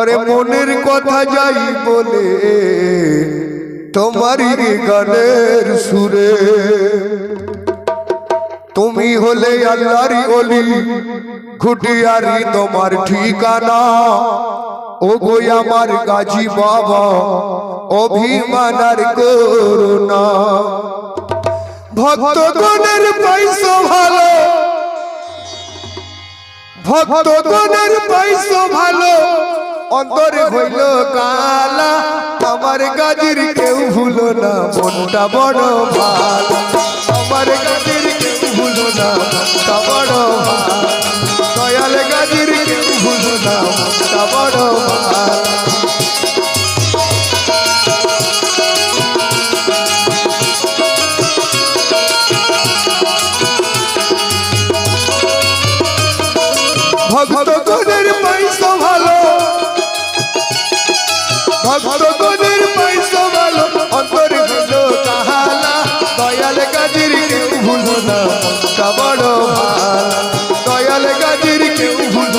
ওরে মনের কথা যাই বলে তোমারই গানের সুরে। তুমি হলে আল্লাহরি অলি খুটিয়ারি তোমার ঠিকানা। ও গো আমার গাজী বাবা অভিমানার করুণা। ভক্তগণের পয়সা ভালো। ভক্তগণের পয়সা অন্তরে হইল কালা, আমার গাজির কেউ ভুলো না, মনটা বড় ভালো। আমার গাজির কেউ ভুলো না, মনটা বড় ভালো। গাজির কেউ ভুলো না, মনটা বড় ভালো। ভক্তগণের পয়সা ভক্তগণের পয়সা ভালো, অন্তর হলো কাহালা দয়াল গাজির কেউ ভুলো না, মনটা বড় ভালা। দয়াল গাজির কেউ ভুলো।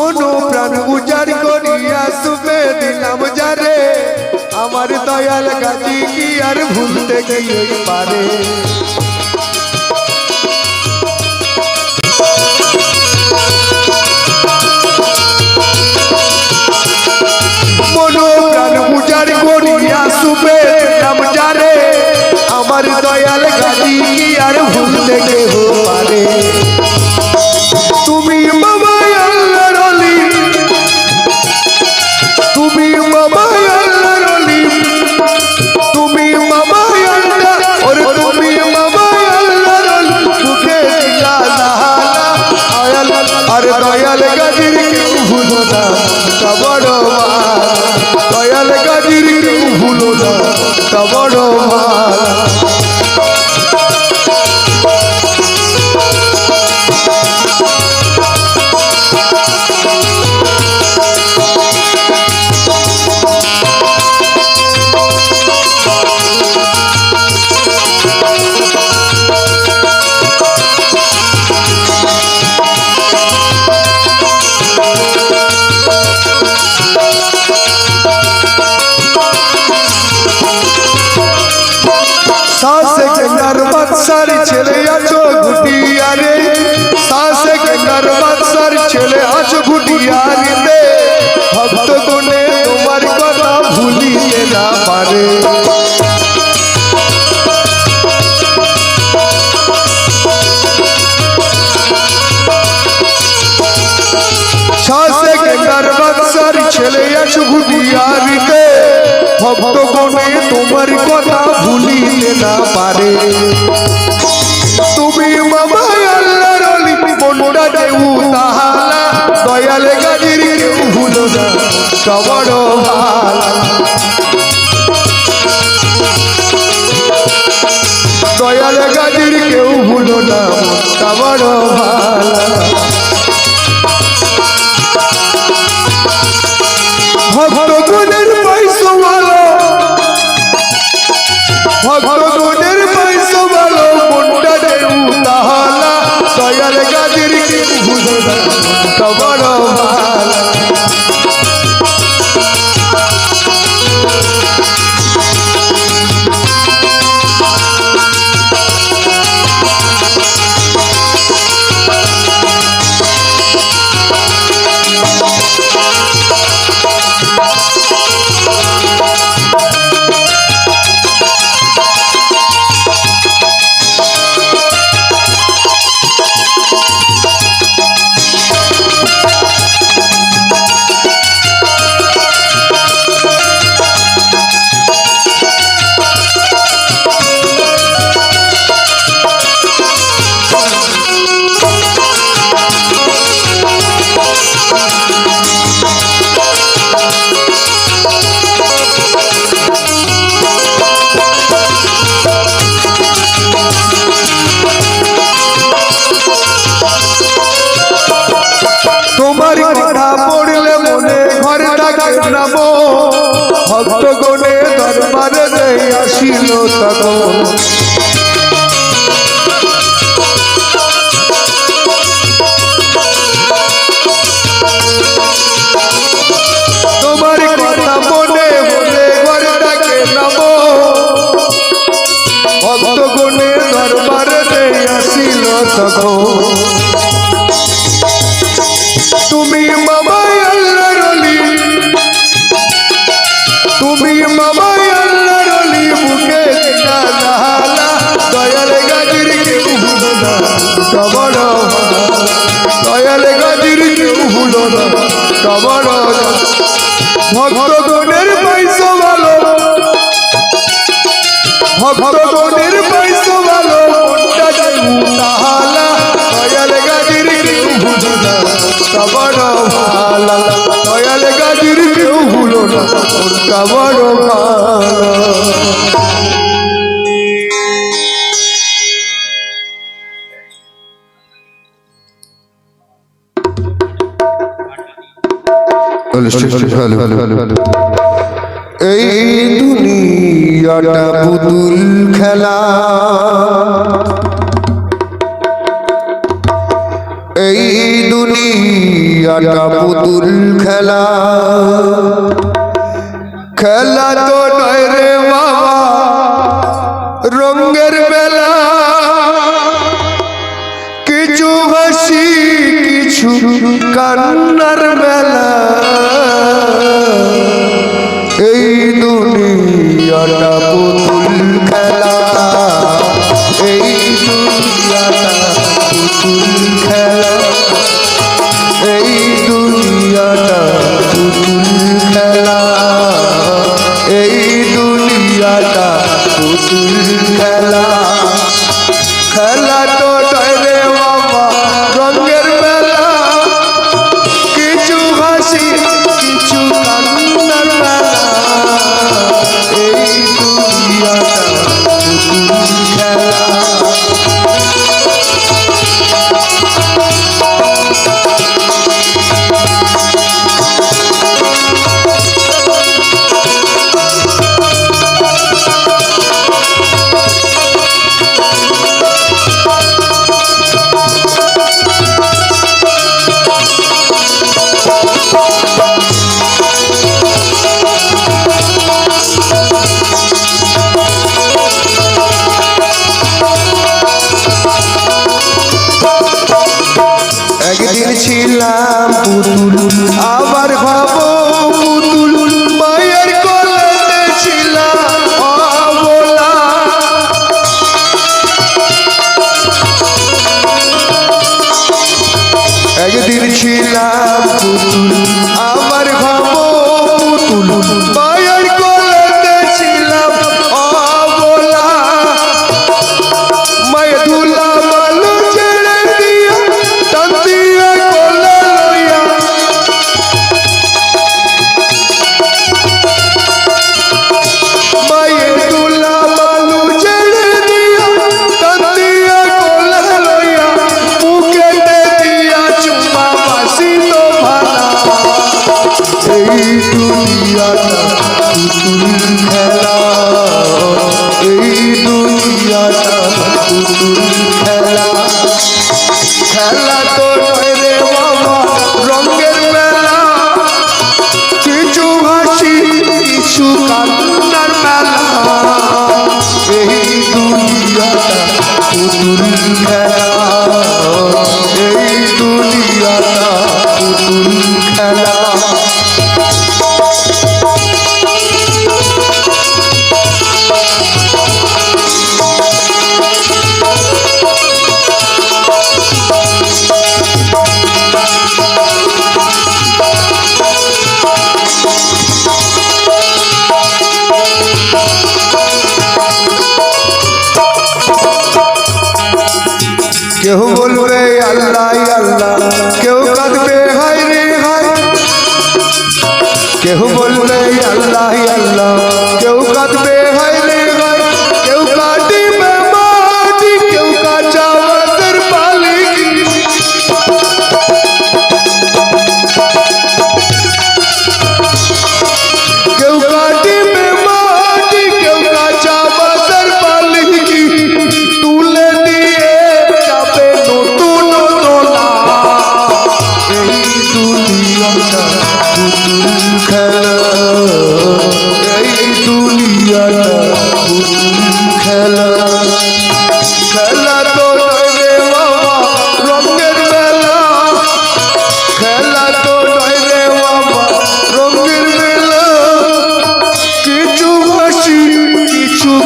মনো প্রাণ উজার করিয়া সুবে দিলাম যারে আমার দয়াল গাজি কি আর ভুলতে গিয়ে পারে মনো প্রাণ উজার করিয়া সুবে দিলাম যারে আমার দয়াল গাজি কি আর ভুলো না তা বড় মাল বাদশার ছেলে আছো। পারে। তুমি বাবা আল্লাহর অলি মনটা দেউ তাহালা দয়ালে গাজির ভুলো না। সবর তখন সমরণ ভক্ত গণের পাইস ভালো। ভক্ত গণের পাইস ভালো মনটা যে তাহালা দয়াল গাজির এই দুনিয়াটা পুতুল খেলা। এই দুনিয়াটা পুতুল খেলা। খেলা তো নয় রে ছিলাম আবার খাব কেহ বল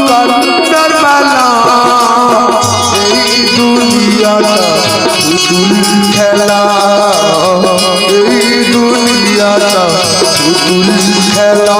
কর্তার পালা এই দুনিয়াটা পুতুল খেলা এই দুনিয়াটা খেলা